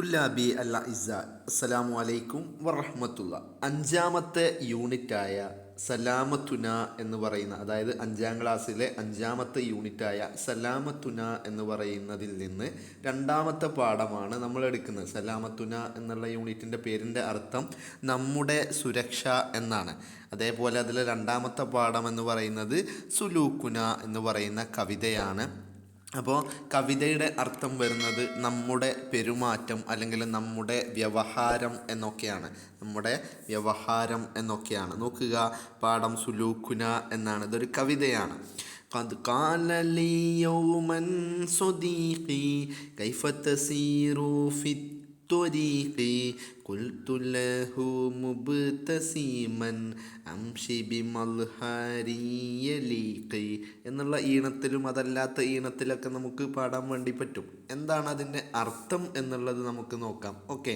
തുല്ലാബി അല്ല ഇസ അസ്സലാമു അലൈക്കും വറഹമത്തുള്ള. അഞ്ചാമത്തെ യൂണിറ്റായ സലാമത്തുന എന്ന് പറയുന്ന അതായത് അഞ്ചാം ക്ലാസ്സിലെ അഞ്ചാമത്തെ യൂണിറ്റായ സലാമത്തുന എന്ന് പറയുന്നതിൽ നിന്ന് രണ്ടാമത്തെ പാഠമാണ് നമ്മൾ എടുക്കുന്നത്. സലാമത്തുന എന്നുള്ള യൂണിറ്റിന്റെ പേരിന്റെ അർത്ഥം നമ്മുടെ സുരക്ഷ എന്നാണ്. അതേപോലെ അതിലെ രണ്ടാമത്തെ പാഠം എന്ന് പറയുന്നത് സുലൂക്കുന എന്ന് പറയുന്ന കവിതയാണ്. അപ്പോൾ കവിതയുടെ അർത്ഥം വരുന്നത് നമ്മുടെ പെരുമാറ്റം അല്ലെങ്കിൽ നമ്മുടെ വ്യവഹാരം എന്നൊക്കെയാണ് നമ്മുടെ വ്യവഹാരം എന്നൊക്കെയാണ് നോക്കുക പാഠം സുലൂക്കുന എന്നാണ് ഇതൊരു കവിതയാണ് قد قال لي يوما صديقي كيف تسير في الطريق قلت له مبتسما أمشي بمظهري يليقي എന്നുള്ള ഈണത്തിലും അതല്ലാത്ത ഈണത്തിലൊക്കെ നമുക്ക് പാടാൻ വേണ്ടി പറ്റും എന്താണ് അതിൻ്റെ അർത്ഥം എന്നുള്ളത് നമുക്ക് നോക്കാം ഓക്കെ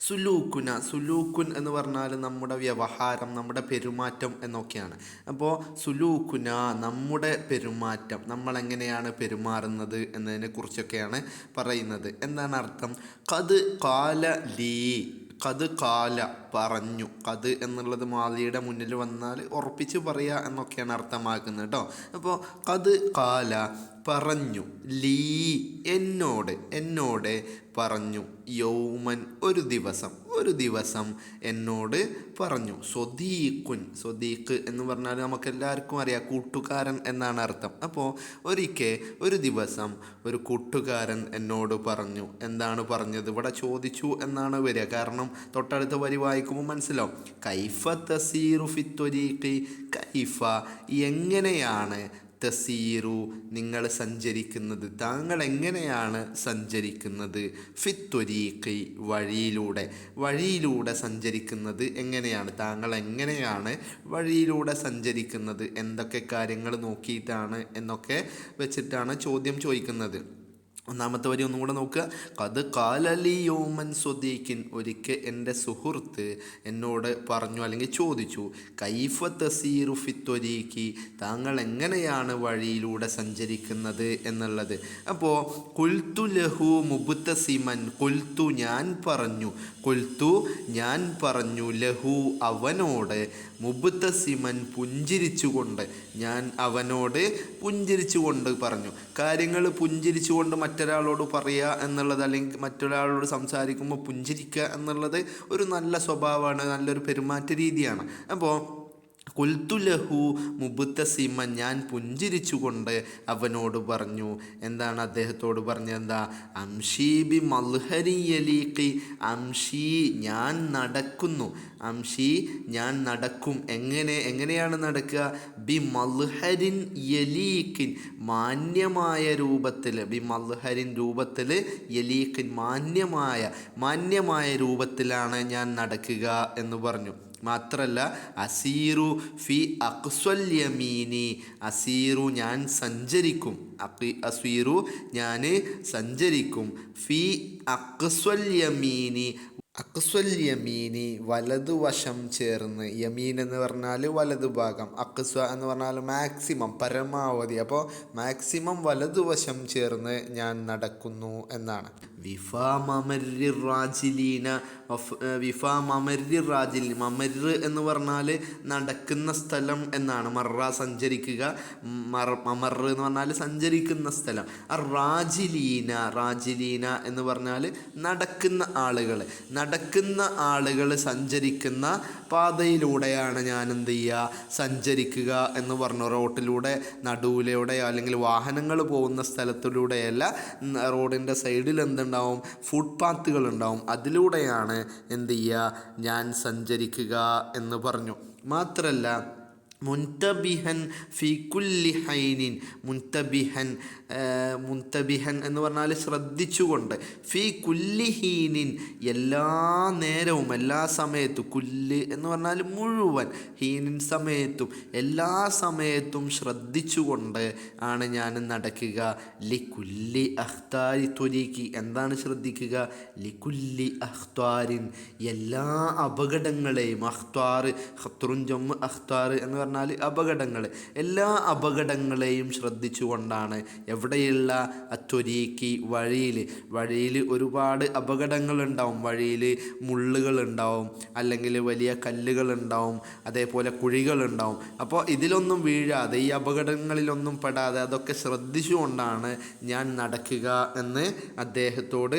സുലൂക്കുന സുലൂക്കുൻ എന്ന് പറഞ്ഞാൽ നമ്മുടെ വ്യവഹാരം നമ്മുടെ പെരുമാറ്റം എന്നൊക്കെയാണ്. അപ്പോൾ സുലൂക്കുന നമ്മുടെ പെരുമാറ്റം നമ്മൾ എങ്ങനെയാണ് പെരുമാറുന്നത് എന്നതിനെ കുറിച്ചൊക്കെയാണ് പറയുന്നത്. എന്താണ് അർത്ഥം? കത് കാല ലീ കത് കാല പറഞ്ഞു. കത് എന്നുള്ളത് മാലിയുടെ മുന്നിൽ വന്നാൽ ഉറപ്പിച്ച് പറയുക എന്നൊക്കെയാണ് അർത്ഥമാക്കുന്നത് കേട്ടോ. അപ്പോൾ കത് കാല പറഞ്ഞു. ലീ എന്നോട് എന്നോട് പറഞ്ഞു. യൗമൻ ഒരു ദിവസം ഒരു ദിവസം എന്നോട് പറഞ്ഞു. സ്വദീഖുൻ സ്വദീഖ് എന്ന് പറഞ്ഞാൽ നമുക്ക് എല്ലാവർക്കും അറിയാം കൂട്ടുകാരൻ എന്നാണ് അർത്ഥം. അപ്പോൾ ഒരിക്കൽ ഒരു ദിവസം ഒരു കൂട്ടുകാരൻ എന്നോട് പറഞ്ഞു. എന്താണ് പറഞ്ഞത്? ഇവിടെ ചോദിച്ചു എന്നാണ് വരിക. കാരണം തൊട്ടടുത്ത വരി വായിക്കുമ്പോൾ മനസ്സിലാവും. കൈഫ തസീറു ഫിത്തൊരീഖി കൈഫ എങ്ങനെയാണ് തസീറു നിങ്ങൾ സഞ്ചരിക്കുന്നത് താങ്കൾ എങ്ങനെയാണ് സഞ്ചരിക്കുന്നത്? ഫിത്വരീഖി വഴിയിലൂടെ. വഴിയിലൂടെ സഞ്ചരിക്കുന്നത് എങ്ങനെയാണ്? താങ്കൾ എങ്ങനെയാണ് വഴിയിലൂടെ സഞ്ചരിക്കുന്നത്? എന്തൊക്കെ കാര്യങ്ങൾ നോക്കിയിട്ടാണ് എന്നൊക്കെ വെച്ചിട്ടാണ് ചോദ്യം ചോദിക്കുന്നത്. ഒന്നാമത്തെ വരി ഒന്നും കൂടെ നോക്കുക. കത് കാലലി യോമൻ സ്വദീഖിൻ ഒരിക്കൽ എന്റെ സുഹൃത്ത് എന്നോട് പറഞ്ഞു അല്ലെങ്കിൽ ചോദിച്ചു കൈഫ തസീറു ഫിത്തൊരീക്കി താങ്കൾ എങ്ങനെയാണ് വഴിയിലൂടെ സഞ്ചരിക്കുന്നത്? എന്നുള്ളത്. അപ്പോൾ കുൽത്തു ലഹു മുബുത്തസിമൻ കുൽത്തു ഞാൻ പറഞ്ഞു കുൽത്തു ഞാൻ പറഞ്ഞു ലഹു അവനോട് മുബുത്തസിമൻ പുഞ്ചിരിച്ചുകൊണ്ട് ഞാൻ അവനോട് പുഞ്ചിരിച്ചുകൊണ്ട് പറഞ്ഞു. കാര്യങ്ങൾ പുഞ്ചിരിച്ചുകൊണ്ട് മറ്റൊരാളോട് പറയുക എന്നുള്ളത് അല്ലെങ്കിൽ മറ്റൊരാളോട് സംസാരിക്കുമ്പോൾ പുഞ്ചിരിക്കുക എന്നുള്ളത് ഒരു നല്ല സ്വഭാവമാണ് നല്ലൊരു പെരുമാറ്റ രീതിയാണ്. അപ്പോൾ കുൽത്തുലഹു മുബുത്തസീമ ഞാൻ പുഞ്ചിരിച്ചുകൊണ്ട് അവനോട് പറഞ്ഞു. എന്താണ് അദ്ദേഹത്തോട് പറഞ്ഞത്? എന്താ? അംഷീബി മൽഹരി യലീഖി അംഷി ഞാൻ നടക്കുന്നു അംഷി ഞാൻ നടക്കും. എങ്ങനെ എങ്ങനെയാണ് നടക്കുക? ബി മൽഹരിൻ യലീഖിൻ മാന്യമായ രൂപത്തിൽ ബി മൽഹരിൻ രൂപത്തിൽ യലീഖിൻ മാന്യമായ മാന്യമായ രൂപത്തിലാണ് ഞാൻ നടക്കുക എന്ന് പറഞ്ഞു. മാത്രല്ല അസീറു ഫി അക്സ്വല്യമീനി അസീറു ഞാൻ സഞ്ചരിക്കും. അക്കി അസീറു ഞാൻ സഞ്ചരിക്കും. ഫി അക്സ്വല്യമീനി അക്സ്വൽ യമീനി വലതുവശം ചേർന്ന് യമീൻ എന്ന് പറഞ്ഞാൽ വലതുഭാഗം അക്സ്വ എന്ന് പറഞ്ഞാൽ മാക്സിമം പരമാവധി. അപ്പോൾ മാക്സിമം വലതുവശം ചേർന്ന് ഞാൻ നടക്കുന്നു എന്നാണ്. എന്ന് പറഞ്ഞാൽ നടക്കുന്ന സ്ഥലം എന്നാണ്. മറ സഞ്ചരിക്കുക മമർ എന്ന് പറഞ്ഞാൽ സഞ്ചരിക്കുന്ന സ്ഥലം. റാജിലീന റാജിലീന എന്ന് പറഞ്ഞാൽ നടക്കുന്ന ആളുകൾ നടക്കുന്ന ആളുകൾ സഞ്ചരിക്കുന്ന പാതയിലൂടെയാണ് ഞാൻ എന്ത് ചെയ്യുക സഞ്ചരിക്കുക എന്ന് പറഞ്ഞു റോട്ടിലൂടെ നടുവിലൂടെ അല്ലെങ്കിൽ വാഹനങ്ങൾ പോകുന്ന സ്ഥലത്തിലൂടെയല്ല റോഡിന്റെ സൈഡിൽ എന്തുണ്ടാവും ഫുട്പാത്തുകൾ ഉണ്ടാവും. അതിലൂടെയാണ് എന്ത് ചെയ്യുക? ഞാൻ സഞ്ചരിക്കുക എന്ന് പറഞ്ഞു. മാത്രമല്ല മുൻതബിഹൻ ഫിക്കുല്ലി കുല്ലി ഹൈനിൻ മുൻതബിഹൻ മുൻതബിഹൻ എന്ന് പറഞ്ഞാൽ ശ്രദ്ധിച്ചുകൊണ്ട്. ഫി കുല്ലി ഹീനിൻ എല്ലാ നേരവും എല്ലാ സമയത്തും കുല്ല് എന്ന് പറഞ്ഞാൽ മുഴുവൻ ഹീനിൻ സമയത്തും എല്ലാ സമയത്തും ശ്രദ്ധിച്ചുകൊണ്ട് ആണ് ഞാൻ നടക്കുക. ലി കുല്ലി അഹ്താരി ത്വരീക്കി എന്താണ് ശ്രദ്ധിക്കുക? ലി കുല്ലി അഖ്താരിൻ എല്ലാ അപകടങ്ങളെയും അഖ്താർ ഖത്റുൻ ജമ്മ് അഖ്താർ എന്ന് പറഞ്ഞാൽ അപകടങ്ങൾ എല്ലാ അപകടങ്ങളെയും ശ്രദ്ധിച്ചുകൊണ്ടാണ് എവിടെയുള്ള അത്തൊരീക്കി വഴിയിൽ വഴിയിൽ ഒരുപാട് അപകടങ്ങളുണ്ടാവും. വഴിയിൽ മുള്ളുകളുണ്ടാവും അല്ലെങ്കിൽ വലിയ കല്ലുകളുണ്ടാവും അതേപോലെ കുഴികളുണ്ടാവും. അപ്പോൾ ഇതിലൊന്നും വീഴാതെ ഈ അപകടങ്ങളിലൊന്നും പെടാതെ അതൊക്കെ ശ്രദ്ധിച്ചുകൊണ്ടാണ് ഞാൻ നടക്കുക എന്ന് അദ്ദേഹത്തോട്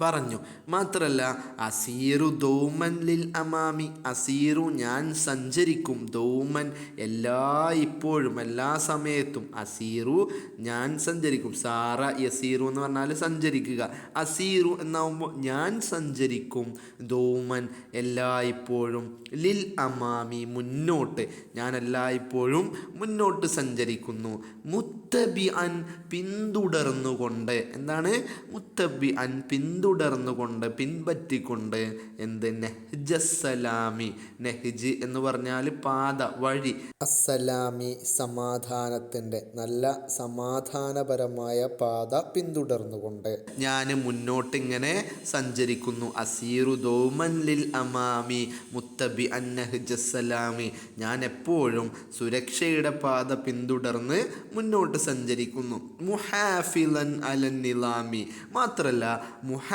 പറഞ്ഞു. മാത്രല്ല അസീറു ദൗമൻ ലിൽ അമാമി അസീറു ഞാൻ സഞ്ചരിക്കും. ദൗമൻ എല്ലാ ഇപ്പോഴും എല്ലാ സമയത്തും അസീറു ഞാൻ സഞ്ചരിക്കും. സാറ യസീറു എന്ന് പറഞ്ഞാൽ സഞ്ചരിക്കുക. അസീറു എന്നാവുമ്പോൾ ഞാൻ സഞ്ചരിക്കും. ദൗമൻ എല്ലാ ഇപ്പോഴും ലിൽ അമാമി മുന്നോട്ട്. ഞാൻ എല്ലാ ഇപ്പോഴും മുന്നോട്ട് സഞ്ചരിക്കുന്നു. മുത്തബി അൻ പിന്തുടർന്നുകൊണ്ട്. എന്താണ്? മുത്തബി അൻ പിന്തുടർന്നുകൊണ്ട് പിൻപറ്റിക്കൊണ്ട് എന്ത്? നെഹ്ജസ്സലാമി നെഹ്ജ് എന്ന് പറഞ്ഞാൽ പാത വഴി. അസ്സലാമി സമാധാനത്തിന്റെ നല്ല സമാധാനപരമായ പാത പിന്തുടർന്നുകൊണ്ട്. ഞാൻ മുന്നോട്ടിങ്ങനെ സഞ്ചരിക്കുന്നു. അസീറു ദോമൻ ലിൽ അമാമി മുത്തബി അന്നഹ്ജസ്സലാമി ഞാൻ എപ്പോഴും സുരക്ഷയുടെ പാത പിന്തുടർന്ന് മുന്നോട്ട് സഞ്ചരിക്കുന്നു. മുഹാഫിലൻ അലൻ നിലാമി. മാത്രല്ല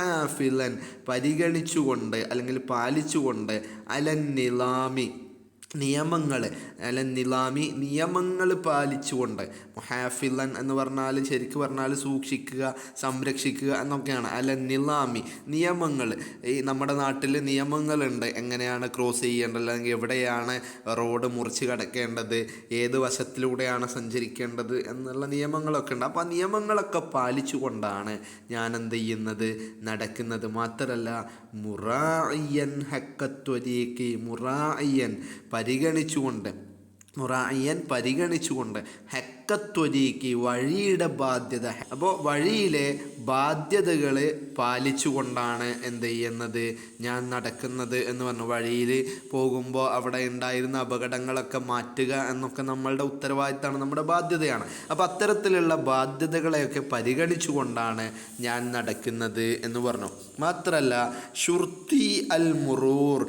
മുഹാഫിലൻ പരിഗണിച്ചുകൊണ്ട് അല്ലെങ്കിൽ പാലിച്ചുകൊണ്ട് അലൻ നിലാമി നിയമങ്ങൾ അല്ല നിലാമി നിയമങ്ങൾ പാലിച്ചുകൊണ്ട് മുഹാഫിലൻ എന്ന് പറഞ്ഞാൽ ശരിക്കും പറഞ്ഞാൽ സൂക്ഷിക്കുക സംരക്ഷിക്കുക എന്നൊക്കെയാണ്. അല്ല നിലാമി നിയമങ്ങൾ ഈ നമ്മുടെ നാട്ടിൽ നിയമങ്ങളുണ്ട്. എങ്ങനെയാണ് ക്രോസ് ചെയ്യേണ്ടത്? അല്ലെങ്കിൽ എവിടെയാണ് റോഡ് മുറിച്ച് കടക്കേണ്ടത്? ഏത് വശത്തിലൂടെയാണ് സഞ്ചരിക്കേണ്ടത്? എന്നുള്ള നിയമങ്ങളൊക്കെ ഉണ്ട്. അപ്പോൾ ആ നിയമങ്ങളൊക്കെ പാലിച്ചുകൊണ്ടാണ് ഞാൻ എന്ത് ചെയ്യുന്നത്? നടക്കുന്നത്. മാത്രമല്ല മുറായ്യൻ ഹക്കത്വരീക്ക് മുറായ്യൻ പരിഗണിച്ചുകൊണ്ട് മുറായിയൻ പരിഗണിച്ചുകൊണ്ട് ഹക്കത്വരീക്ക് വഴിയുടെ ബാധ്യത. അപ്പോൾ വഴിയിലെ ബാധ്യതകൾ പാലിച്ചുകൊണ്ടാണ് എന്ത് ചെയ്യുന്നത് ഞാൻ നടക്കുന്നത് എന്ന് പറഞ്ഞു. വഴിയിൽ പോകുമ്പോൾ അവിടെ ഉണ്ടായിരുന്ന അപകടങ്ങളൊക്കെ മാറ്റുക എന്നൊക്കെ നമ്മളുടെ ഉത്തരവാദിത്തമാണ് നമ്മുടെ ബാധ്യതയാണ്. അപ്പോൾ അത്തരത്തിലുള്ള ബാധ്യതകളെയൊക്കെ പരിഗണിച്ചുകൊണ്ടാണ് ഞാൻ നടക്കുന്നത് എന്ന് പറഞ്ഞു. മാത്രമല്ല ഷുർത്തി അൽ മുറൂർ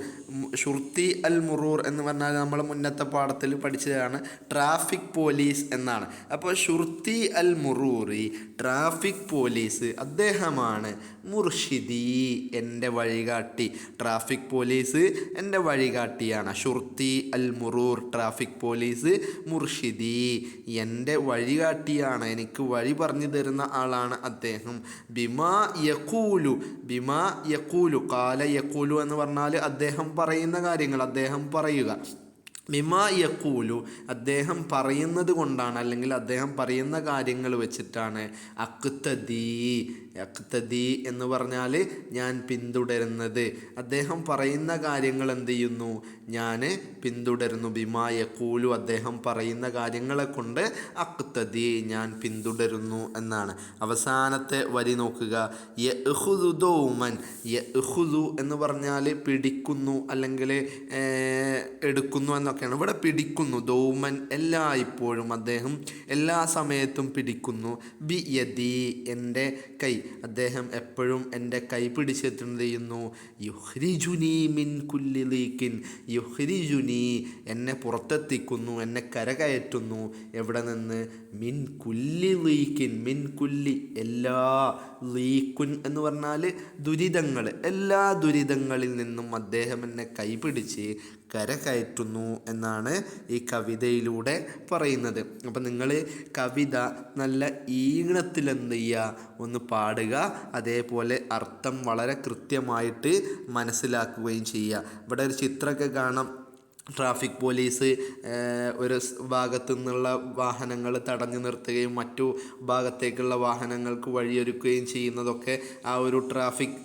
ഷുർത്തി അൽ മുറൂർ എന്ന് പറഞ്ഞാൽ നമ്മൾ മുന്നത്തെ പാഠത്തിൽ പഠിച്ചതാണ് ട്രാഫിക് പോലീസ് എന്നാണ്. അപ്പോൾ ഷുർത്തി അൽ മുറൂറി ട്രാഫിക് പോലീസ് അദ്ദേഹമാണ് മുർഷിദി എന്റെ വഴികാട്ടി. ട്രാഫിക് പോലീസ് എന്റെ വഴികാട്ടിയാണ്. ഷുർത്തി അൽ മുറൂർ ട്രാഫിക് പോലീസ് മുർഷിദി എന്റെ വഴികാട്ടിയാണ്. എനിക്ക് വഴി പറഞ്ഞു തരുന്ന ആളാണ് അദ്ദേഹം. ബിമാ യക്കൂലു ബിമാ യക്കൂലു കാല യക്കൂലു എന്ന് പറഞ്ഞാൽ അദ്ദേഹം പറയുന്ന കാര്യങ്ങൾ അദ്ദേഹം പറയുക. മിമാ യക്കൂലു അദ്ദേഹം പറയുന്നത് കൊണ്ടാണ് അല്ലെങ്കിൽ അദ്ദേഹം പറയുന്ന കാര്യങ്ങൾ വെച്ചിട്ടാണ് അക്തദീ അക്തദി എന്ന് പറഞ്ഞാൽ ഞാൻ പിന്തുടരുന്നത്. അദ്ദേഹം പറയുന്ന കാര്യങ്ങൾ എന്ത് ചെയ്യുന്നു? ഞാൻ പിന്തുടരുന്നു. ബിമാ യക്കൂലു അദ്ദേഹം പറയുന്ന കാര്യങ്ങളെ കൊണ്ട് അക്തദി ഞാൻ പിന്തുടരുന്നു എന്നാണ്. അവസാനത്തെ വരി നോക്കുക. യഹുദുദോമൻ യഹുദു എന്ന് പറഞ്ഞാൽ പിടിക്കുന്നു അല്ലെങ്കിൽ എടുക്കുന്നു എന്നൊക്കെയാണ്. ഇവിടെ പിടിക്കുന്നു ദൗമൻ എല്ലായ്പ്പോഴും അദ്ദേഹം എല്ലാ സമയത്തും പിടിക്കുന്നു. ബി യദി എന്റെ കൈ. അദ്ദേഹം എപ്പോഴും എന്റെ കൈ പിടിച്ചെത്തുന്നത് ചെയ്യുന്നു. യുഹ്രിജുനി മിൻ കുല്ലി ലീക്കിൻ യുഹ്രിജുനി എന്നെ പുറത്തെത്തിക്കുന്നു എന്നെ കരകയറ്റുന്നു. എവിടെ നിന്ന്? മിൻ കുല്ലി ലീക്കിൻ മിൻ കുല്ലി എല്ലാ ലീക്കുൻ എന്ന് പറഞ്ഞാൽ ദുരിതങ്ങൾ എല്ലാ ദുരിതങ്ങളിൽ നിന്നും അദ്ദേഹം എന്നെ കൈപിടിച്ച് കരകയറ്റുന്നു എന്നാണ് ഈ കവിതയിലൂടെ പറയുന്നത്. അപ്പം നിങ്ങൾ കവിത നല്ല ഈണത്തിൽ എന്ത് ചെയ്യുക ഒന്ന് പാടുക അതേപോലെ അർത്ഥം വളരെ കൃത്യമായിട്ട് മനസ്സിലാക്കുകയും ചെയ്യുക ഇവിടെ ഒരു ചിത്രമൊക്കെ കാണാം. ട്രാഫിക് പോലീസ് ഒരു ഭാഗത്തു നിന്നുള്ള വാഹനങ്ങൾ തടഞ്ഞു നിർത്തുകയും മറ്റു ഭാഗത്തേക്കുള്ള വാഹനങ്ങൾക്ക് വഴിയൊരുക്കുകയും ചെയ്യുന്നതൊക്കെ ആ ഒരു ട്രാഫിക്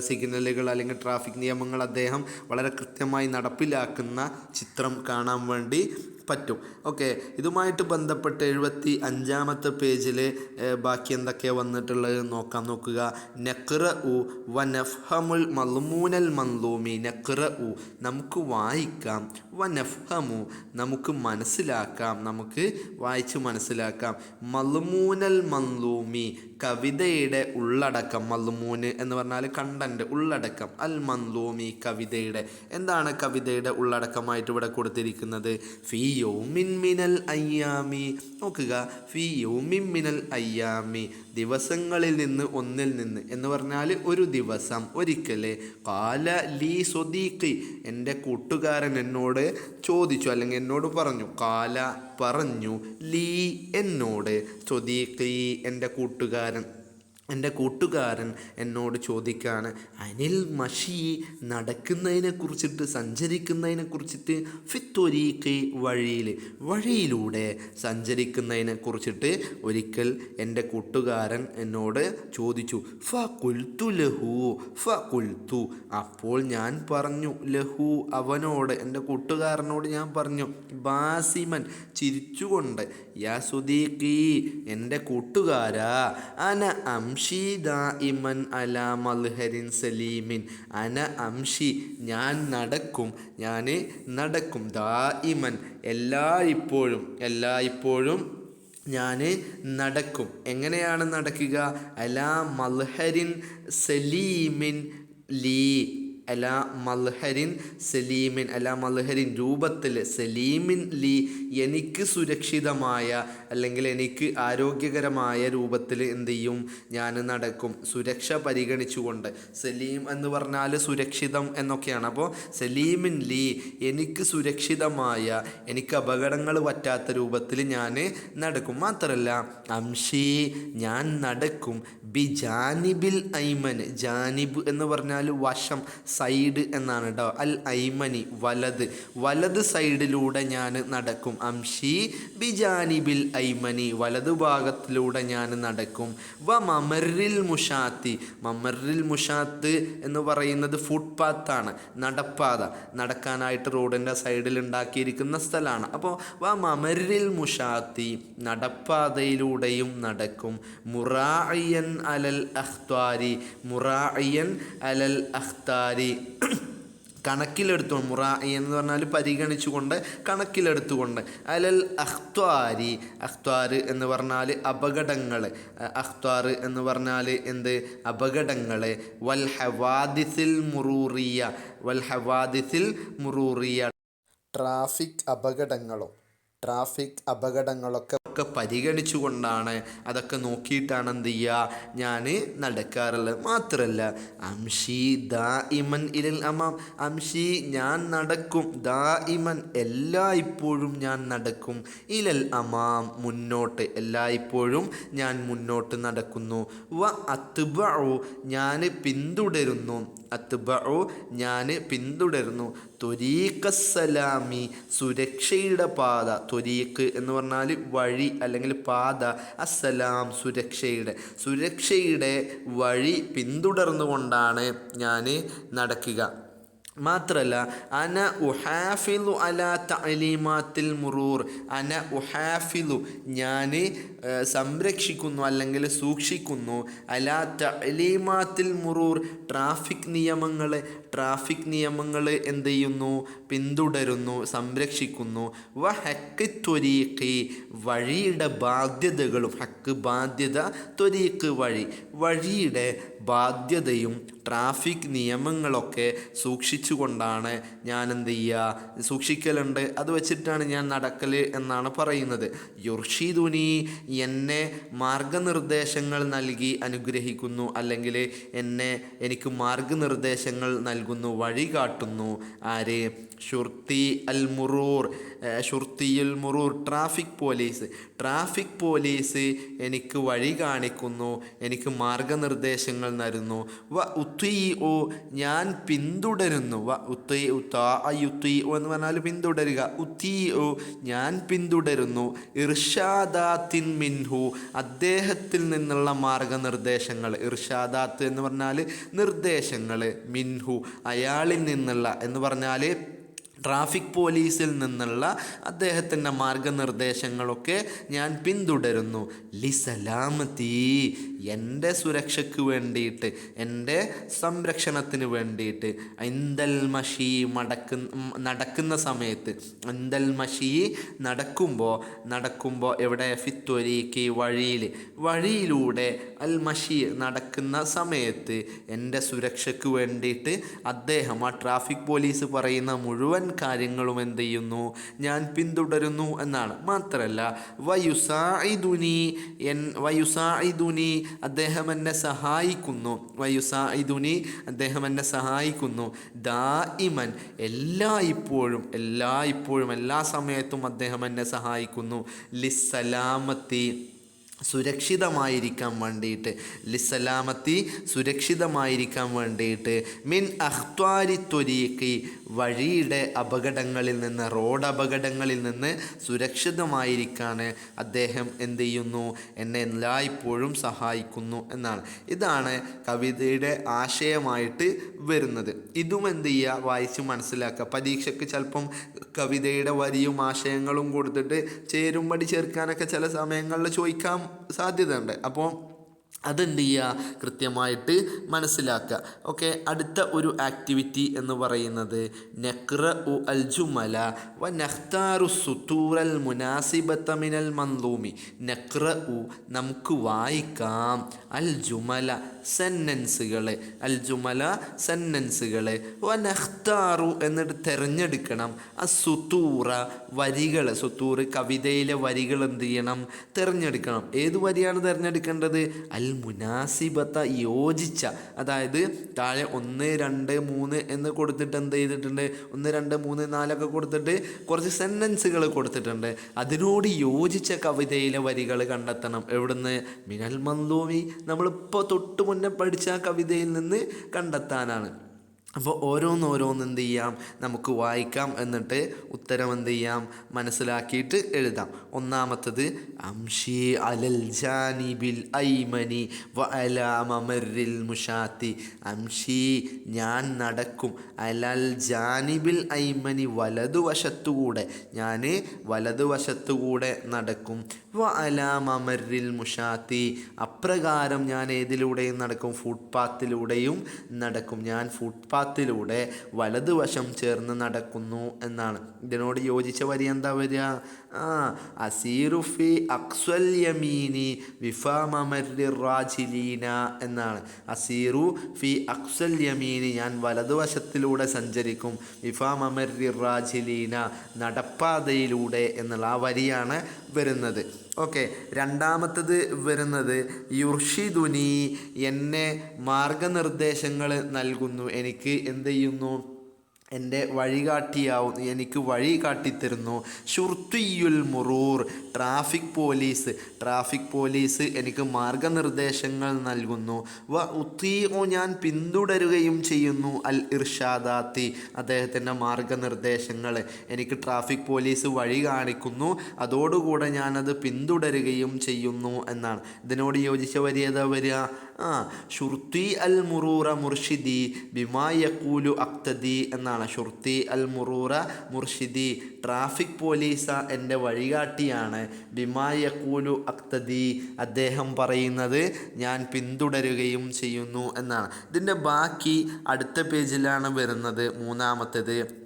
സിഗ്നലുകൾ അല്ലെങ്കിൽ ട്രാഫിക് നിയമങ്ങൾ അദ്ദേഹം വളരെ കൃത്യമായി നടപ്പിലാക്കുന്ന ചിത്രം കാണാൻ വേണ്ടി പറ്റും. ഓക്കെ ഇതുമായിട്ട് ബന്ധപ്പെട്ട് എഴുപത്തി അഞ്ചാമത്തെ പേജിൽ ബാക്കി എന്തൊക്കെയാണ് വന്നിട്ടുള്ളത് നോക്കാം. നോക്കുക. നക്ര ഉ വനഫ്ഹമുൽ മൽമൂനൽ മന്ദൂമി. നക്ര ഉ നമുക്ക് വായിക്കാം. വനഫ്ഹമു നമുക്ക് മനസ്സിലാക്കാം. നമുക്ക് വായിച്ച് മനസ്സിലാക്കാം. മൽമൂനൽ മൻലൂമി കവിതയുടെ ഉള്ളടക്കം മല്ലുമൂന് എന്ന് പറഞ്ഞാൽ കണ്ടന്റ് ഉള്ളടക്കം. അൽ മന്ലൂമി കവിതയുടെ എന്താണ് കവിതയുടെ ഉള്ളടക്കമായിട്ട് ഇവിടെ കൊടുത്തിരിക്കുന്നത്? ഫി യൗമിൻ മിനൽ അയ്യാമി. നോക്കുക ഫി യൗമിൻ മിനൽ അയ്യാമി. ദിവസങ്ങളിൽ നിന്ന് ഒന്നിൽ നിന്ന് എന്ന് പറഞ്ഞാൽ ഒരു ദിവസം ഒരിക്കലേ. കാല ലീ സ്വദീഖി. എന്റെ കൂട്ടുകാരൻ എന്നോട് ചോദിച്ചു അല്ലെങ്കിൽ എന്നോട് പറഞ്ഞു. കാല പറഞ്ഞു ലീ എന്നോട്. സ്വദീഖി എന്റെ കൂട്ടുകാരൻ. എന്റെ കൂട്ടുകാരൻ എന്നോട് ചോദിക്കുകയാണ് അനിൽ മഷി നടക്കുന്നതിനെ കുറിച്ചിട്ട് സഞ്ചരിക്കുന്നതിനെ കുറിച്ചിട്ട് ഫിത്തൊരീക്ക് വഴിയിൽ വഴിയിലൂടെ സഞ്ചരിക്കുന്നതിനെ കുറിച്ചിട്ട് ഒരിക്കൽ എന്റെ കൂട്ടുകാരൻ എന്നോട് ചോദിച്ചു ഫ കുൽത്തു ലഹു ഫ കുൽത്തു അപ്പോൾ ഞാൻ പറഞ്ഞു ലഹു അവനോട് എന്റെ കൂട്ടുകാരനോട് ഞാൻ പറഞ്ഞു ബാസിമൻ ചിരിച്ചുകൊണ്ട് യാ സുദീഖി എന്റെ കൂട്ടുകാരാ അന അംഷി ഇമൻ അല മൽഹരിൻ സലീമിൻ. അന അംഷി ഞാൻ നടക്കും ഞാൻ നടക്കും. ദായിമൻ എല്ലാ ഇപ്പോഴും എല്ലാ ഇപ്പോഴും ഞാൻ നടക്കും. എങ്ങനെയാണ് നടക്കുക? അലാ മൽഹരിൻ സലീമിൻ ലീ. അല മൽഹരിൻ സലീമിൻ അല മൽഹരിൻ രൂപത്തിൽ സലീമിൻ ലി എനിക്ക് സുരക്ഷിതമായ അല്ലെങ്കിൽ എനിക്ക് ആരോഗ്യകരമായ രൂപത്തിൽ എന്ത് ചെയ്യും? ഞാൻ നടക്കും. സുരക്ഷ പരിഗണിച്ചുകൊണ്ട്. സലീം എന്ന് പറഞ്ഞാൽ സുരക്ഷിതം എന്നൊക്കെയാണ്. അപ്പോൾ സലീമിൻ ലീ എനിക്ക് സുരക്ഷിതമായ എനിക്ക് അപകടങ്ങൾ പറ്റാത്ത രൂപത്തിൽ ഞാൻ നടക്കും. മാത്രമല്ല അംഷി ഞാൻ നടക്കും. ബി ജാനിബിൽ ഐമൻ ജാനിബ് എന്ന് പറഞ്ഞാൽ വശം. സൈഡ് എന്നാണ് കേട്ടോ അൽ ഐമനി വലത്. വലത് സൈഡിലൂടെ ഞാൻ നടക്കും. അംഷി ബിജാനിബിൽ ഐമനി വലത് ഭാഗത്തിലൂടെ ഞാൻ നടക്കും. വ മമറിൽ മുഷാത്തി. മമറിൽ മുഷാത്ത് എന്ന് പറയുന്നത് ഫുട്പാത്താണ് നടപ്പാത. നടക്കാനായിട്ട് റോഡിന്റെ സൈഡിൽ ഉണ്ടാക്കിയിരിക്കുന്ന സ്ഥലമാണ്. അപ്പോൾ വ മമറിൽ മുഷാത്തി നടപ്പാതയിലൂടെയും നടക്കും. മുറായിയൻ അലൽ അഖ്താരി. മുറായിയൻ അലൽ അഖ്താരി. കണക്കിലെടുത്തു മുറായി എന്ന് പറഞ്ഞാൽ പരിഗണിച്ചുകൊണ്ട് കണക്കിലെടുത്തുകൊണ്ട്. അലൽ അഖ്ത്വാരി അഖ്ത്വാർ എന്ന് പറഞ്ഞാൽ അപകടങ്ങൾ അഖ്ത്വാർ എന്ന് പറഞ്ഞാൽ എന്ത്? അപകടങ്ങൾ വൽ ഹവാദിസിൽ മുറൂറിയ വൽ ഹവാദിസിൽ മുറൂറിയ. ട്രാഫിക് അപകടങ്ങളോ ട്രാഫിക് അപകടങ്ങളൊക്കെ ഒക്കെ പരിഗണിച്ചുകൊണ്ടാണ് അതൊക്കെ നോക്കിയിട്ടാണ് എന്ത് ചെയ്യുക ഞാൻ നടക്കാറുള്ളത് മാത്രമല്ല അംഷി ദാ ഇമൻ ഇരൽ അമാം. അംഷി ഞാൻ നടക്കും. ദാ ഇമൻ എല്ലായ്പ്പോഴും ഞാൻ നടക്കും. ഇലൽ അമാം മുന്നോട്ട്. എല്ലായ്പ്പോഴും ഞാൻ മുന്നോട്ട് നടക്കുന്നു. വ അത്ബഉ ഞാൻ പിന്തുടരുന്നു. അത്ബഉ ഞാൻ പിന്തുടരുന്നു. ത്വരീഖസലാമി സുരക്ഷയുടെ പാത ത്വരീഖ് എന്ന് പറഞ്ഞാൽ വഴി അല്ലെങ്കിൽ പാത അസ്സലാം സുരക്ഷയുടെ. സുരക്ഷയുടെ വഴി പിന്തുടർന്നുകൊണ്ടാണ് ഞാൻ നടക്കുക. മാത്രല്ല അന ഉഹാഫിലു അല തലീമാത്തിൽ മുറൂർ. അന ഉഹാഫിലു ഞാൻ സംരക്ഷിക്കുന്നു അല്ലെങ്കിൽ സൂക്ഷിക്കുന്നു. അല തലീമാത്തിൽ മുറൂർ ട്രാഫിക് നിയമങ്ങൾ ട്രാഫിക് നിയമങ്ങൾ എന്ത് ചെയ്യുന്നു? പിന്തുടരുന്നു സംരക്ഷിക്കുന്നു. വ ഹക്ക് ത്വരീഖി വഴിയുടെ ബാധ്യതകളും ഹക്ക് ബാധ്യത ത്വരീഖ് വഴി. വഴിയുടെ ബാധ്യതയും ട്രാഫിക് നിയമങ്ങളൊക്കെ സൂക്ഷിച്ചുകൊണ്ടാണ് ഞാൻ എന്ത് ചെയ്യുക? സൂക്ഷിക്കലുണ്ട്. അത് വെച്ചിട്ടാണ് ഞാൻ നടക്കൽ എന്നാണ് പറയുന്നത്. യുർഷിദുനി എന്നെ മാർഗനിർദ്ദേശങ്ങൾ നൽകി അനുഗ്രഹിക്കുന്നു. അല്ലെങ്കിൽ എന്നെ എനിക്ക് മാർഗനിർദ്ദേശങ്ങൾ നൽകുന്നു വഴി കാട്ടുന്നു ആര്? ഷുർത്തി അൽ മുറൂർ ഷുർത്തിയുൽ മുറൂർ ട്രാഫിക് പോലീസ്. ട്രാഫിക് പോലീസ് എനിക്ക് വഴി കാണിക്കുന്നു എനിക്ക് മാർഗനിർദ്ദേശങ്ങൾ നൽകുന്നു വ ഉത്തി ഓ ഞാൻ പിന്തുടരുന്നു. വ ഉത്തി ഉത്തി ഒ എന്ന് പറഞ്ഞാൽ പിന്തുടരുക. ഉത്തി ഓ ഞാൻ പിന്തുടരുന്നു. ഇർഷാദാത്തിൻ മിൻഹു അദ്ദേഹത്തിൽ നിന്നുള്ള മാർഗനിർദ്ദേശങ്ങൾ. ഇർഷാദാത്ത് എന്ന് പറഞ്ഞാൽ നിർദ്ദേശങ്ങൾ മിൻഹു അയാളിൽ നിന്നുള്ള എന്ന് പറഞ്ഞാൽ ട്രാഫിക് പോലീസിൽ നിന്നുള്ള അദ്ദേഹത്തിന്റെ മാർഗനിർദ്ദേശങ്ങളൊക്കെ ഞാൻ പിന്തുടരുന്നു. ലിസലാമത്തി എന്റെ സുരക്ഷയ്ക്ക് വേണ്ടിയിട്ട് എന്റെ സംരക്ഷണത്തിന് വേണ്ടിയിട്ട് ഇന്തൽ മഷി മടക്കു നടക്കുന്ന സമയത്ത് ഇന്തൽ മഷി നടക്കുമ്പോൾ നടക്കുമ്പോൾ എവിടെ? ഫിത്തൊരീക്ക് വഴിയിൽ വഴിയിലൂടെ അൽ മഷി നടക്കുന്ന സമയത്ത് എന്റെ സുരക്ഷയ്ക്ക് വേണ്ടിയിട്ട് അദ്ദേഹം ആ ട്രാഫിക് പോലീസ് പറയുന്ന മുഴുവൻ കാര്യങ്ങളും എന്ത് ചെയ്യുന്നു? ഞാൻ പിന്തുടരുന്നു എന്നാണ്. മാത്രമല്ല വയുസായിദുനി എൻ വയുസായിദുനി അദ്ദേഹം എന്നെ സഹായിക്കുന്നു. വയുസായിദുനി അദ്ദേഹം എന്നെ സഹായിക്കുന്നു. ദായിമൻ എല്ലാ ഇപ്പോഴും എല്ലാ ഇപ്പോഴും എല്ലാ സമയത്തും അദ്ദേഹം എന്നെ സഹായിക്കുന്നു. ലിസ്സലാമത്തി സുരക്ഷിതമായിരിക്കാൻ വേണ്ടിയിട്ട്. ലിസലാമത്തി സുരക്ഷിതമായിരിക്കാൻ വേണ്ടിയിട്ട്. മിൻ അഹ്വാരി ത്വരീക്ക് വഴിയുടെ അപകടങ്ങളിൽ നിന്ന് റോഡ് അപകടങ്ങളിൽ നിന്ന് സുരക്ഷിതമായിരിക്കാൻ അദ്ദേഹം എന്ത് ചെയ്യുന്നു? എന്നെ എല്ലായ്പ്പോഴും സഹായിക്കുന്നു എന്നാണ്. ഇതാണ് കവിതയുടെ ആശയമായിട്ട് വരുന്നത്. ഇതും എന്ത് ചെയ്യുക? വായിച്ച് മനസ്സിലാക്കുക. പരീക്ഷയ്ക്ക് ചിലപ്പം കവിതയുടെ വരിയും ആശയങ്ങളും കൊടുത്തിട്ട് ചേരുംപടി ചേർക്കാനൊക്കെ ചില സമയങ്ങളിൽ ചോദിക്കാൻ സാധ്യതയുണ്ട്. അപ്പോൾ അതെന്ത് ചെയ്യുക കൃത്യമായിട്ട് മനസ്സിലാക്കുക ഓക്കെ അടുത്ത ഒരു ആക്ടിവിറ്റി എന്ന് പറയുന്നത് നെക്ര ഉ അൽ ജുമല വ നഖ്താറു സുത്തൂറൽ മുനാസിബത്ത മിനൽ മന്ദൂമി. നെക്ര ഉ നമുക്ക് വായിക്കാം. അൽ ജുമല സെന്നൻസുകൾ അൽ ജുമല സെന്നൻസുകൾ വ നഖ്താറു എന്നിട്ട് തിരഞ്ഞെടുക്കണം. ആ സുത്തൂറ വരികൾ സുത്തൂർ കവിതയിലെ വരികൾ എന്ത് ചെയ്യണം? തിരഞ്ഞെടുക്കണം. ഏത് വരിയാണ് തിരഞ്ഞെടുക്കേണ്ടത്? അൽ മുനാസിബത്ത യോജിച്ച അതായത് താഴെ ഒന്ന് രണ്ട് മൂന്ന് എന്ന് കൊടുത്തിട്ട് എന്ത് ചെയ്തിട്ടുണ്ട്? ഒന്ന് രണ്ട് മൂന്ന് നാലൊക്കെ കൊടുത്തിട്ട് കുറച്ച് സെന്റൻസുകൾ കൊടുത്തിട്ടുണ്ട്. അതിനോട് യോജിച്ച കവിതയിലെ വരികൾ കണ്ടെത്തണം. എവിടുന്ന്? മിനൽ മന്ദൂമി. നമ്മളിപ്പോൾ തൊട്ട് മുന്നേ പഠിച്ച ആ കവിതയിൽ നിന്ന് കണ്ടെത്താനാണ്. അപ്പോൾ ഓരോന്നോരോന്ന് എന്ത് ചെയ്യാം? നമുക്ക് വായിക്കാം എന്നിട്ട് ഉത്തരം എന്ത് ചെയ്യാം? മനസ്സിലാക്കിയിട്ട് എഴുതാം. ഒന്നാമത്തത് അംഷി അലൽ ജാനിബിൽ ഐമനി വ മുഷാത്തി. അംഷി ഞാൻ നടക്കും. അലൽ ജാനിബിൽ ഐമനി വലതുവശത്തുകൂടെ. ഞാൻ വലതുവശത്തുകൂടെ നടക്കും. വ മുഷാത്തി. അപ്രകാരം ഞാൻ ഏതിലൂടെയും നടക്കും? ഫുട്പാത്തിലൂടെയും നടക്കും. ഞാൻ ഫുട്പാത്തിലൂടെ വലതുവശം ചേർന്ന് നടക്കുന്നു എന്നാണ്. ഇതിനോട് യോജിച്ച വരി എന്താ വരിക? ആ അസീറുഫി യമീനി എന്നാണ്. അസീറു ഫി അക്സ്വൽ യമീനി ഞാൻ വലതുവശത്തിലൂടെ സഞ്ചരിക്കും. വിഫാമരി റാജിലീന നടപ്പാതയിലൂടെ എന്നുള്ള ആ വരിയാണ് വരുന്നത്. ഓക്കെ രണ്ടാമത്തത് വരുന്നത് യുർഷിദുനി എന്നെ മാർഗനിർദ്ദേശങ്ങൾ നൽകുന്നു. എനിക്ക് എന്ത് ചെയ്യുന്നു? എന്റെ വഴികാട്ടിയാവുന്നു എനിക്ക് വഴി കാട്ടിത്തരുന്നു. ഷുർത്തിയുൽ മുറൂർ. ട്രാഫിക് പോലീസ് ട്രാഫിക് പോലീസ് എനിക്ക് മാർഗനിർദ്ദേശങ്ങൾ നൽകുന്നു. വ ഉത്തീഓ ഞാൻ പിന്തുടരുകയും ചെയ്യുന്നു അൽ ഇർഷാദാത്തി. അദ്ദേഹത്തിന്റെ മാർഗനിർദ്ദേശങ്ങൾ എനിക്ക് ട്രാഫിക് പോലീസ് വഴി കാണിക്കുന്നു. അതോടുകൂടെ ഞാനത് പിന്തുടരുകയും ചെയ്യുന്നു എന്നാണ്. ഇതിനോട് യോജിച്ച വരി ഏതാ വരിക? ആ ഷുർത്തി അൽ മുറൂറ മുർഷിദി ബിമാ യക്കൂലു അക്തദി എന്നാണ്. ഷുർത്തി അൽ മുറൂറ മുർഷിദി. ട്രാഫിക് പോലീസ എന്റെ വഴികാട്ടിയാണ്. ബിമാ യക്കൂലു അക്തദി അദ്ദേഹം പറയുന്നത് ഞാൻ പിന്തുടരുകയും ചെയ്യുന്നു എന്നാണ്. ഇതിന്റെ ബാക്കി അടുത്ത പേജിലാണ് വരുന്നത് മൂന്നാമത്തേത്.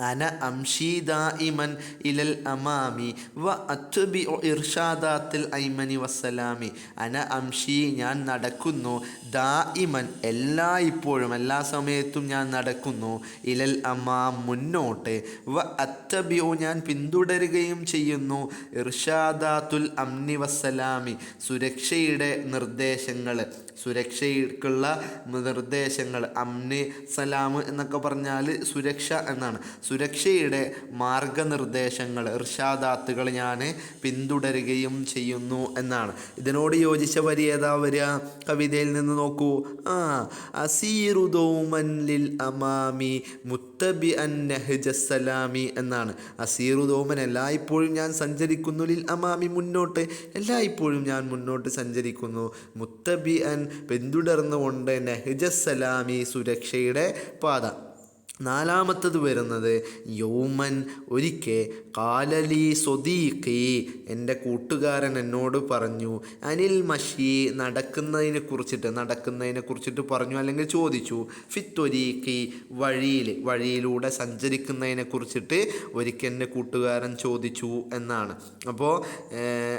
അന അംഷീദായിമൻ ഇലൽ അമാമി വ അത്തുബി ഇർഷാദാത്തിൽ ഐമനി വസ്സലാമി. അന അംഷി ഞാൻ നടക്കുന്നു. ദായിമൻ എല്ലാ ഇപ്പോഴും എല്ലാ സമയത്തും ഞാൻ നടക്കുന്നു. ഇലൽ അമാം മുന്നോട്ട്. വ അത്തബിയോ ഞാൻ പിന്തുടരുകയും ചെയ്യുന്നു. ഇർഷാദാത്തുൽ അംനി വസ്സലാമി. സുരക്ഷയുടെ നിർദ്ദേശങ്ങൾ സുരക്ഷയ്ക്കുള്ള നിർദ്ദേശങ്ങൾ. അമ്നി സലാം എന്നൊക്കെ പറഞ്ഞാൽ സുരക്ഷ എന്നാണ്. സുരക്ഷയുടെ മാർഗനിർദ്ദേശങ്ങൾ ഇർഷാദാത്തുകൾ ഞാൻ പിന്തുടരുകയും ചെയ്യുന്നു എന്നാണ്. ഇതിനോട് യോജിച്ച വരി ഏതാ വരിക കവിതയിൽ നിന്ന് നോക്കൂ. ആ അസീറുദോമൻ ലിൽ അമാമി മുത്തബി അൻ നഹ്ജസ്സലാമി എന്നാണ്. അസീറുദോമൻ എല്ലായ്പ്പോഴും ഞാൻ സഞ്ചരിക്കുന്നു ലിൽ അമാമി മുന്നോട്ട്. എല്ലായ്പ്പോഴും ഞാൻ മുന്നോട്ട് സഞ്ചരിക്കുന്നു. മുത്തബി അൻ പിന്തുടർന്നുകൊണ്ട് നഹ്ജസ്സലാമി സുരക്ഷയുടെ പാത. നാലാമത്തത് വരുന്നത് യൗമൻ ഒരിക്കെ കാലലി സ്വദീഖി എന്റെ കൂട്ടുകാരൻ എന്നോട് പറഞ്ഞു അനിൽ മഷി നടക്കുന്നതിനെ കുറിച്ചിട്ട് നടക്കുന്നതിനെ കുറിച്ചിട്ട് പറഞ്ഞു അല്ലെങ്കിൽ ചോദിച്ചു ഫിത്തൊരീഖി വഴിയിൽ വഴിയിലൂടെ സഞ്ചരിക്കുന്നതിനെ കുറിച്ചിട്ട് ഒരിക്കൽ എന്റെ കൂട്ടുകാരൻ ചോദിച്ചു എന്നാണ്. അപ്പോൾ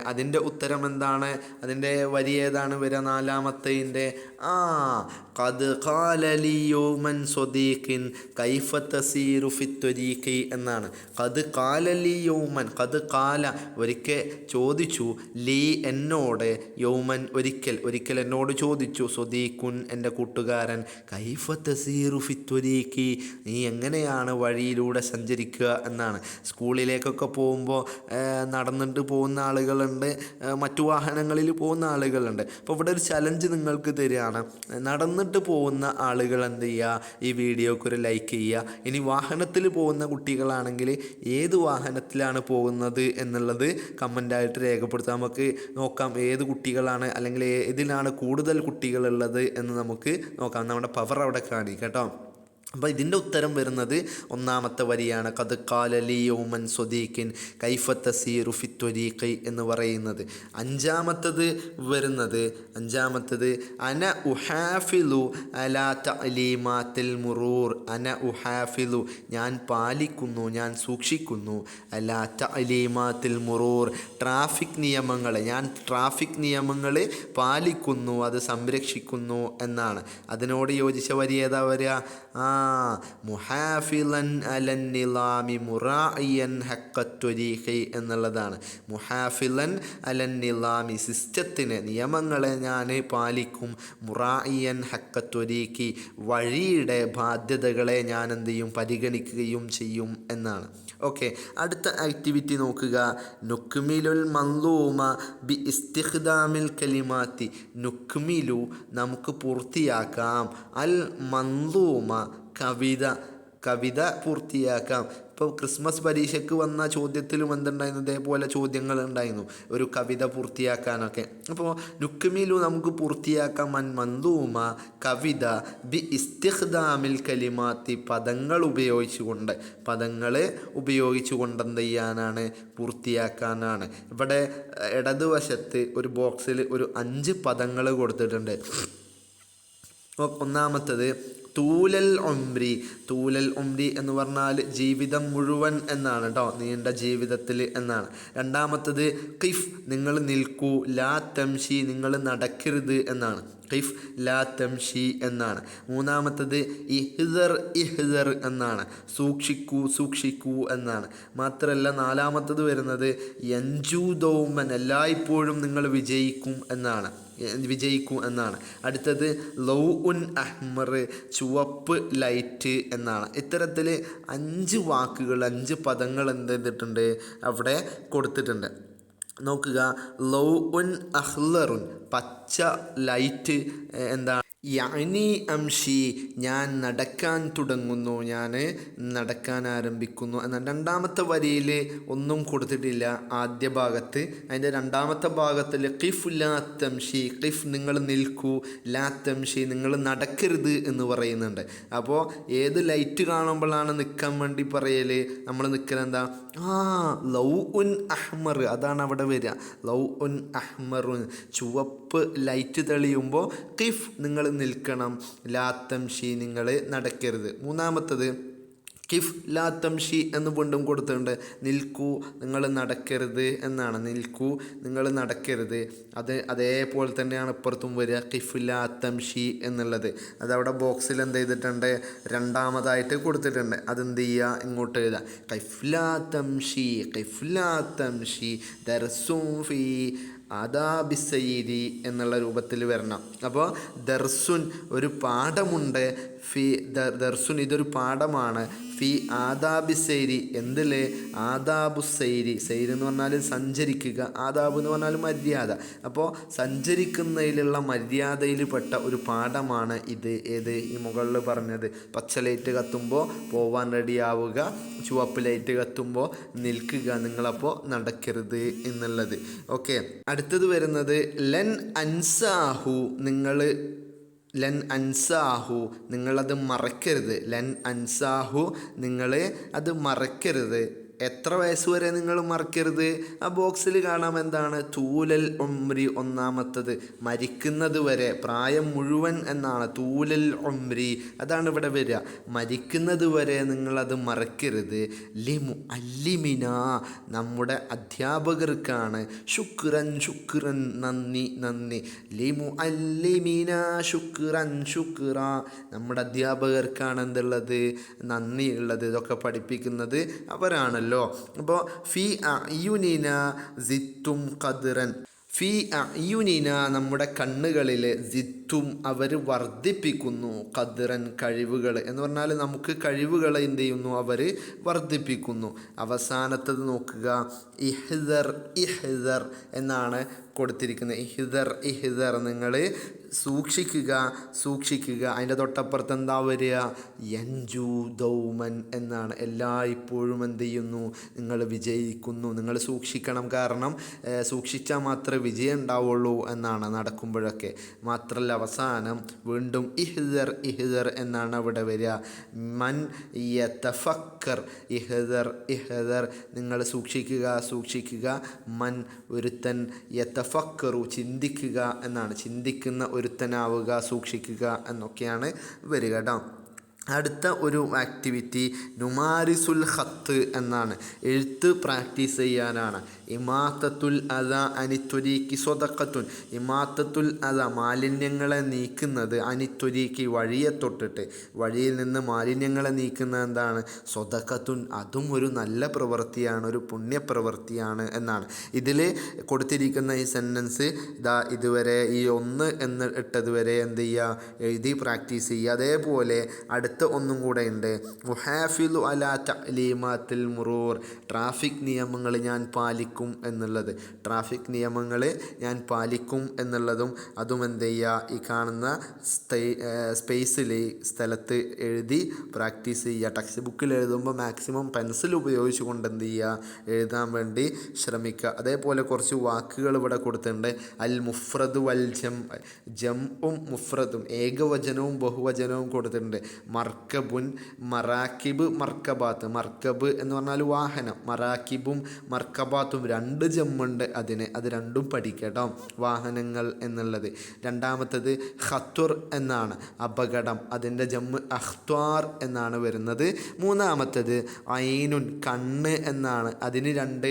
അതിന്റെ ഉത്തരം എന്താണ് അതിന്റെ വരി ഏതാണ് വരിക? നാലാമത്തതിന്റെ കൈഫ തസീറു എന്നാണ്. കത് കാലലി യൗമൻ കത് കാല ഒരിക്കൽ ചോദിച്ചു. ലീ എന്നോട് യൗമൻ ഒരിക്കൽ. ഒരിക്കൽ എന്നോട് ചോദിച്ചു. സ്വദീഖുൻ എന്റെ കൂട്ടുകാരൻ കൈഫ തസീറു ഫിത്വരീഖി നീ എങ്ങനെയാണ് വഴിയിലൂടെ സഞ്ചരിക്കുക എന്നാണ്. സ്കൂളിലേക്കൊക്കെ പോകുമ്പോൾ നടന്നിട്ട് പോകുന്ന ആളുകളുണ്ട്. മറ്റു വാഹനങ്ങളിൽ പോകുന്ന ആളുകളുണ്ട്. അപ്പോൾ ഇവിടെ ഒരു ചലഞ്ച് നിങ്ങൾക്ക് തരികയാണ് നടന്നിട്ട് പോകുന്ന ആളുകൾ എന്ത് ചെയ്യുക ഈ വീഡിയോക്ക് ഒരു ലൈക്ക് ചെയ്യുക ഇനി വാഹനത്തിൽ പോകുന്ന കുട്ടികളാണെങ്കിൽ ഏത് വാഹനത്തിലാണ് പോകുന്നത് എന്നുള്ളത് കമന്റായിട്ട് രേഖപ്പെടുത്താം. നമുക്ക് നോക്കാം ഏത് കുട്ടികളാണ് അല്ലെങ്കിൽ ഏതിലാണ് കൂടുതൽ കുട്ടികളുള്ളത് എന്ന് നമുക്ക് നോക്കാം. നമ്മുടെ പവർ അവിടെ കാണിക്കാം കേട്ടോ. അപ്പോൾ ഇതിന്റെ ഉത്തരം വരുന്നത് ഒന്നാമത്തെ വരിയാണ്. കത് കാലലി യോമൻ സ്വദീഖിൻ കൈഫത്ത സീറു ഫിത്വരീഖി എന്ന് പറയുന്നത്. അഞ്ചാമത്തത് വരുന്നത് അഞ്ചാമത്തത് അന ഉഹാഫിലു അലാ തലീമാത്തിൽ മുറൂർ അന ഉഹാഫിലു ഞാൻ പാലിക്കുന്നു ഞാൻ സൂക്ഷിക്കുന്നു അലാ തലീമാത്തിൽ മുറൂർ ട്രാഫിക് നിയമങ്ങളെ ഞാൻ ട്രാഫിക് നിയമങ്ങളെ പാലിക്കുന്നു അത് സംരക്ഷിക്കുന്നു എന്നാണ്. അതിനോട് യോജിച്ച വരി ഏതാ വരിക? ആ മുഹാഫിലൻ അലൻ നിലാമി മുറായിയൻ ഹക്കത്വരീഖി എന്നുള്ളതാണ്. മുഹാഫിലൻ അലൻ നിലാമി സിസ്റ്റത്തിന് നിയമങ്ങളെ ഞാൻ പാലിക്കും. മുറായിയൻ ഹക്കത്വരീഖി വഴിയുടെ ബാധ്യതകളെ ഞാൻ എന്ത് ചെയ്യും? പരിഗണിക്കുകയും ചെയ്യും എന്നാണ്. ഓക്കെ അടുത്ത ആക്ടിവിറ്റി നോക്കുക. നുക്മിലുൽ മന്ലൂമ ബി ഇസ്തിഖ്ദാമിൽ കലിമാത്തി. നുക്മിലു നമുക്ക് പൂർത്തിയാക്കാം. അൽ മന്ലൂമ കവിത കവിത പൂർത്തിയാക്കാം. ഇപ്പോൾ ക്രിസ്മസ് പരീക്ഷയ്ക്ക് വന്ന ചോദ്യത്തിലും എന്തുണ്ടായിരുന്നു? ഇതേപോലെ ചോദ്യങ്ങൾ ഉണ്ടായിരുന്നു. ഒരു കവിത പൂർത്തിയാക്കാനൊക്കെ. അപ്പോൾ നുക്കുമിലു നമുക്ക് പൂർത്തിയാക്കാം. മൻ മന്ദൂമ കവിത ബി ഇസ്തിഖ്ദാമിൽ കലിമാത്തി പദങ്ങൾ ഉപയോഗിച്ചുകൊണ്ട്. പദങ്ങളെ ഉപയോഗിച്ചുകൊണ്ട് എന്ത് ചെയ്യാനാണ് പൂർത്തിയാക്കാനാണ്. ഇവിടെ ഇടതുവശത്ത് ഒരു ബോക്സിൽ ഒരു അഞ്ച് പദങ്ങൾ കൊടുത്തിട്ടുണ്ട്. ഒന്നാമത്തത് തൂലൽ ഒമ്രി തൂലൽ ഒമ്രി എന്ന് പറഞ്ഞാൽ ജീവിതം മുഴുവൻ എന്നാണ് കേട്ടോ നീണ്ട ജീവിതത്തിൽ എന്നാണ്. രണ്ടാമത്തത് കിഫ് നിങ്ങൾ നിൽക്കൂ. ലാ തംഷി നിങ്ങൾ നടക്കരുത് എന്നാണ്. കിഫ് ലാ തംഷി എന്നാണ്. മൂന്നാമത്തത് ഇഹ്ദർ ഇഹ്ദർ എന്നാണ്. സൂക്ഷിക്കൂ സൂക്ഷിക്കൂ എന്നാണ്. മാത്രമല്ല നാലാമത്തത് വരുന്നത് യഞ്ചൂ ദൗമൻ എല്ലായ്പ്പോഴും നിങ്ങൾ വിജയിക്കും എന്നാണ്. വിജയിക്കൂ എന്നാണ്. അടുത്തത് ലൗ ഉൻ അഹ്മർ ചുവപ്പ് ലൈറ്റ് എന്നാണ്. ഇത്തരത്തിൽ അഞ്ച് വാക്കുകൾ അഞ്ച് പദങ്ങൾ എന്ത് ചെയ്തിട്ടുണ്ട്? അവിടെ കൊടുത്തിട്ടുണ്ട്. നോക്കുക. ലൗ ഉൻ അഹ്ലറുൻ പച്ച ലൈറ്റ് എന്താണ്? യാനി അംഷി ഞാൻ നടക്കാൻ തുടങ്ങുന്നു ഞാൻ നടക്കാൻ ആരംഭിക്കുന്നു. എന്നാൽ രണ്ടാമത്തെ വരിയിൽ ഒന്നും കൊടുത്തിട്ടില്ല. ആദ്യ ഭാഗത്ത് അതിന്റെ രണ്ടാമത്തെ ഭാഗത്തിൽ കിഫ് ലാത്തംഷി തംഷി കിഫ് നിങ്ങൾ നിൽക്കൂ ലാത്തംഷി തംഷി നിങ്ങൾ നടക്കരുത് എന്ന് പറയുന്നുണ്ട്. അപ്പോൾ ഏത് ലൈറ്റ് കാണുമ്പോഴാണ് നിൽക്കാൻ വേണ്ടി പറയൽ നമ്മൾ നിൽക്കലെന്താ ആ ലൗ ഉൻ അഹ്മർ അതാണ് അവിടെ വരിക. ലൗ ഉൻ അഹ്മറുൻ ചുവപ്പ് ലൈറ്റ് തെളിയുമ്പോൾ കിഫ് നിങ്ങൾ നിൽക്കണം ലാത്തം ഷി നിങ്ങൾ നടക്കരുത്. മൂന്നാമത്തത് കിഫ് ലാത്തംഷി എന്ന് വീണ്ടും കൊടുത്തിട്ടുണ്ട്. നിൽക്കൂ നിങ്ങൾ നടക്കരുത് എന്നാണ്. നിൽക്കൂ നിങ്ങൾ നടക്കരുത്. അത് അതേപോലെ തന്നെയാണ് ഇപ്പുറത്തും വരിക. കിഫ് ലാത്തംഷി എന്നുള്ളത്. അതവിടെ ബോക്സിൽ എന്ത് ചെയ്തിട്ടുണ്ട്? രണ്ടാമതായിട്ട് കൊടുത്തിട്ടുണ്ട്. അതെന്ത് ചെയ്യുക? ഇങ്ങോട്ട് എഴുതുക. ലാത്തം തംഷി കൈഫ്ലാ തംഷി ദർസും ഫീ ആദാബിസൈരി എന്നുള്ള രൂപത്തിൽ വരണം. അപ്പോൾ ദർസുൻ ഒരു പാഠമുണ്ട്. ഫി ദർസുൻ ഇതൊരു പാഠമാണ്. ഫി ആദാബിസൈരി എന്തല്ലേ ആദാബു സൈരി. സൈര് എന്ന് പറഞ്ഞാൽ സഞ്ചരിക്കുക. ആദാബ് എന്ന് പറഞ്ഞാൽ മര്യാദ. അപ്പോൾ സഞ്ചരിക്കുന്നതിലുള്ള മര്യാദയിൽ പെട്ട ഒരു പാഠമാണ് ഇത്. ഏത്? ഈ മുകളിൽ പറഞ്ഞത്. പച്ച ലൈറ്റ് കത്തുമ്പോൾ പോവാൻ റെഡിയാവുക. ചുവപ്പ് ലൈറ്റ് കത്തുമ്പോൾ നിൽക്കുക. നിങ്ങളപ്പോൾ നടക്കരുത് എന്നുള്ളത്. ഓക്കെ. അടുത്തത് വരുന്നത് ലെൻ അൻസാഹു. നിങ്ങൾ ലൻ അൻസാഹു നിങ്ങളത് മറക്കരുത്. ലൻ അൻസാഹു നിങ്ങൾ അത് മറക്കരുത്. എത്ര വയസ്സ് വരെ നിങ്ങൾ മറക്കരുത്? ആ ബോക്സിൽ കാണാം എന്താണ്? തൂലൽ ഒമ്രി ഒന്നാമത്തത്. മരിക്കുന്നത് വരെ പ്രായം മുഴുവൻ എന്നാണ്. തൂലൽ ഒമ്രി അതാണ് ഇവിടെ വരിക. മരിക്കുന്നത് വരെ നിങ്ങളത് മറക്കരുത്. ലിമു അല്ലിമിന. നമ്മുടെ അധ്യാപകർക്കാണ് ശുക്രൻ ശുക്രൻ നന്ദി നന്ദി. ലിമു അല്ലിമിന ശുക്രൻ ശുക്ര. നമ്മുടെ അധ്യാപകർക്കാണ് എന്തുള്ളത്? നന്ദി ഉള്ളത്. ഇതൊക്കെ പഠിപ്പിക്കുന്നത് അവരാണല്ലോ. അപ്പോൾ ഫി അയുനിന സിത്തും ഖദ്റൻ. ഫി അയുനിന നമ്മുടെ കണ്ണുകളിൽ സിത്തും അവർ വർദ്ധിപ്പിക്കുന്നു ഖദ്റൻ കഴിവുകൾ എന്ന് പറഞ്ഞാൽ നമുക്ക് കഴിവുകൾ എന്ത് ചെയ്യുന്നു? അവർ വർദ്ധിപ്പിക്കുന്നു. അവസാനത്തത് നോക്കുക. ഇഹ്ദർ ഇഹ്ദർ എന്നാണ് കൊടുത്തിരിക്കുന്നത്. ഇഹ്ദർ ഇഹ്ദർ നിങ്ങൾ സൂക്ഷിക്കുക സൂക്ഷിക്കുക. അതിന്റെ തൊട്ടപ്പുറത്ത് എന്താ വരിക? യഞ്ചു ദൗമൻ എന്നാണ്. എല്ലായ്പ്പോഴും എന്ത് ചെയ്യുന്നു? നിങ്ങൾ വിജയിക്കുന്നു. നിങ്ങൾ സൂക്ഷിക്കണം. കാരണം സൂക്ഷിച്ചാൽ മാത്രമേ വിജയം ഉണ്ടാവുള്ളൂ എന്നാണ് നടക്കുമ്പോഴൊക്കെ. മാത്രമല്ല അവസാനം വീണ്ടും ഇഹ്ദർ ഇഹ്ദർ എന്നാണ് അവിടെ വരിക. മൻ യതഫക്കർ ഇഹ്ദർ ഇഹ്ദർ. നിങ്ങൾ സൂക്ഷിക്കുക സൂക്ഷിക്കുക. മൻ ഒരുത്തൻ യതഫക്കറു ചിന്തിക്കുക എന്നാണ്. ചിന്തിക്കുന്ന ഒരുത്തനാവുക സൂക്ഷിക്കുക എന്നൊക്കെയാണ് വരിക കേട്ടോ അടുത്ത ഒരു ആക്ടിവിറ്റി നുമാരിസുൽ ഖത്ത് എന്നാണ്. എഴുത്ത് പ്രാക്ടീസ് ചെയ്യാനാണ്. ഇമാത്തത്തുൽ അത അനിത്വരീക്ക് സ്വതക്കത്തുൻ. ഇമാത്തത്തുൽ അത മാലിന്യങ്ങളെ നീക്കുന്നത് അനിത്വരീക്ക് വഴിയെ തൊട്ടിട്ട്. വഴിയിൽ നിന്ന് മാലിന്യങ്ങളെ നീക്കുന്നത് എന്താണ്? സ്വതക്കത്തുൻ. അതും ഒരു നല്ല പ്രവൃത്തിയാണ് ഒരു പുണ്യപ്രവൃത്തിയാണ് എന്നാണ്. ഇതിൽ കൊടുത്തിരിക്കുന്ന ഈ സെന്റൻസ് ഇതാ ഇതുവരെ ഈ ഒന്ന് എന്ന് ഇട്ടതുവരെ എന്ത് ചെയ്യുക? എഴുതി പ്രാക്ടീസ് ചെയ്യുക. അതേപോലെ അടുത്ത ഒന്നും കൂടെ ഉണ്ട്. മുഹാഫിലു അല തലീമാത്തിൽ മുറൂർ. ട്രാഫിക് നിയമങ്ങൾ ഞാൻ പാലിക്കും എന്നുള്ളത്. ട്രാഫിക് നിയമങ്ങൾ ഞാൻ പാലിക്കും എന്നുള്ളതും അതും എന്ത് ചെയ്യുക ഈ കാണുന്ന സ്പേസിൽ സ്ഥലത്ത് എഴുതി പ്രാക്ടീസ് ചെയ്യുക. ടെക്സ്റ്റ് ബുക്കിൽ എഴുതുമ്പോൾ മാക്സിമം പെൻസിൽ ഉപയോഗിച്ചുകൊണ്ട് എന്ത് ചെയ്യുക എഴുതാൻ വേണ്ടി ശ്രമിക്കുക. അതേപോലെ കുറച്ച് വാക്കുകൾ ഇവിടെ കൊടുത്തിട്ടുണ്ട്. അൽ മുഫ്രദ് വൽ ജം ജംഉം മുഫ്രദും. ഏകവചനവും ബഹുവചനവും കൊടുത്തിട്ടുണ്ട്. മർക്കബുൻ മറാക്കിബ് മർക്കബാത്ത്. മർക്കബ് എന്ന് പറഞ്ഞാൽ വാഹനം. മറാക്കിബും മർക്കബാത്തും രണ്ട് ജമ്മുണ്ട് അതിന്. അത് രണ്ടും പഠിക്കട്ടോ വാഹനങ്ങൾ എന്നുള്ളത്. രണ്ടാമത്തത് ഖത്തുർ എന്നാണ്. അപകടം. അതിന്റെ ജമ്മ് അഖ്ത്വാർ എന്നാണ് വരുന്നത്. മൂന്നാമത്തത് ഐനുൻ കണ്ണ് എന്നാണ്. അതിന് രണ്ട്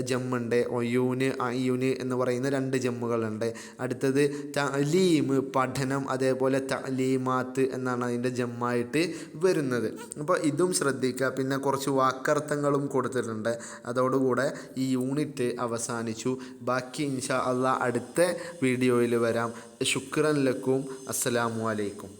ജമ്മുണ്ട്. ഒയൂന് അയ്യൂന് എന്ന് പറയുന്ന രണ്ട് ജമ്മുകളുണ്ട്. അടുത്തത് തലീം പഠനം അതേപോലെ തലീമാത്ത് എന്നാണ് അതിന്റെ ജമ്മായിട്ട് വരുന്നത്. അപ്പോൾ ഇതും ശ്രദ്ധിക്കുക. പിന്നെ കുറച്ച് വാക്കർത്ഥങ്ങളും കൊടുത്തിട്ടുണ്ട്. അതോടുകൂടെ ഈ യൂണിറ്റ് അവസാനിച്ചു. ബാക്കി ഇൻഷാ അള്ളാ അടുത്ത വീഡിയോയിൽ വരാം. ശുക്രൻ ലക്കും. അസ്സലാമു അലൈക്കും.